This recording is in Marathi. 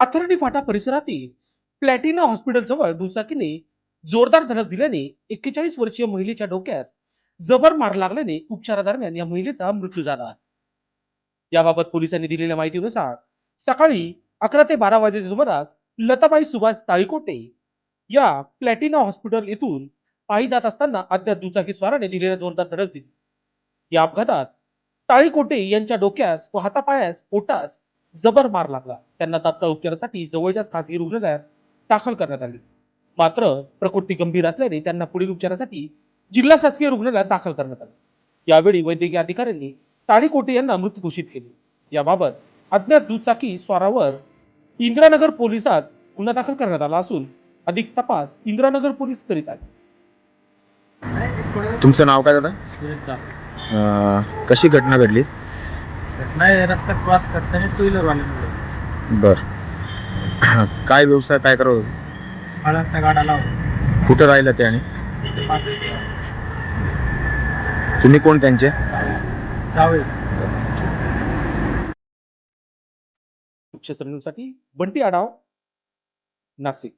अथर्डी फाटा परिसरातील प्लॅटिना हॉस्पिटलजवळ दुचाकीने जोरदार धडक दिल्याने एक्केचाळीस वर्षीय महिलेच्या डोक्यास जबर मार लागल्याने उपचारादरम्यान या महिलेचा मृत्यू झाला. याबाबत पोलिसांनी दिलेल्या माहितीनुसार सकाळी अकरा ते बारा वाजेच्या सुमारास लताबाई सुभाष ताळीकोटे या प्लॅटिना हॉस्पिटल येथून पायी जात असताना अज्ञात दुचाकी स्वाराने दिलेल्या जोरदार धडक दिली. या अपघातात ताळीकोटे यांच्या डोक्यास व हातापायास पोटास जबर मार लागला. त्यांना तात्काळ उपचारासाठी जवळच्याच खासगी रुग्णालयात दाखल करण्यात आले. मात्र प्रकृती गंभीर असल्याने त्यांना पुढील उपचारासाठी जिल्हा शासकीय रुग्णालयात दाखल करण्यात आले. यावेळी वैद्यकीय अधिकाऱ्यांनी ताळीकोटे यांना मृत घोषित केले. याबाबत अज्ञात दुचाकी स्वारावर इंदिरानगर पोलिसात गुन्हा दाखल करण्यात आला असून अधिक तपास इंदिरानगर पोलीस करीत आहेत. तुमचं नाव काय दादा? अं, कशी घटना घडली? नाही रस्ता क्रॉस करताना टू व्हीलर वाले मुलं बर. काय व्यवसाय काय होते? फळांचा गाडा लावून कुठं राहिलं ते आणि? तुम्ही कोण त्यांचे? जावे उच्च श्रेणीसाठी बंटी आडाव नाशिक.